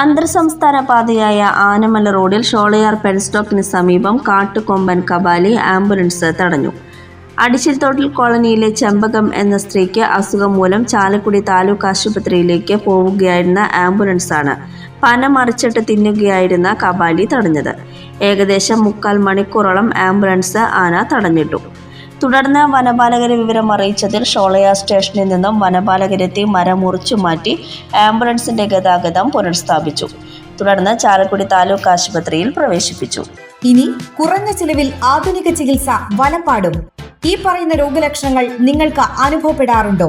അന്തർ സംസ്ഥാന പാതയായ ആനമല റോഡിൽ ഷോളയാർ പെൻസ്റ്റോക്കിന് സമീപം കാട്ടുകൊമ്പൻ കബാലി ആംബുലൻസ് തടഞ്ഞു. അടിച്ചിൽത്തോട്ടിൽ കോളനിയിലെ ചെമ്പകം എന്ന സ്ത്രീക്ക് അസുഖം മൂലം ചാലക്കുടി താലൂക്ക് ആശുപത്രിയിലേക്ക് പോവുകയായിരുന്ന ആംബുലൻസാണ് പന മറിച്ചിട്ട് തിന്നുകയായിരുന്ന കബാലി തടഞ്ഞത്. ഏകദേശം മുക്കാൽ മണിക്കൂറോളം ആംബുലൻസ് ആന തടഞ്ഞിട്ടു. തുടർന്ന് വനപാലകരെ വിവരം അറിയിച്ചതിൽ ഷോളയ സ്റ്റേഷനിൽ നിന്നും വനപാലകരെത്തി മരം മുറിച്ചു മാറ്റി ആംബുലൻസിന്റെ ഗതാഗതം പുനഃസ്ഥാപിച്ചു. തുടർന്ന് ചാലക്കുടി താലൂക്ക് ആശുപത്രിയിൽ പ്രവേശിപ്പിച്ചു. ഇനി കുറഞ്ഞ ചിലവിൽ ആധുനിക ചികിത്സ വലപ്പാടും ഈ പറയുന്ന രോഗലക്ഷണങ്ങൾ നിങ്ങൾക്ക് അനുഭവപ്പെടാറുണ്ടോ?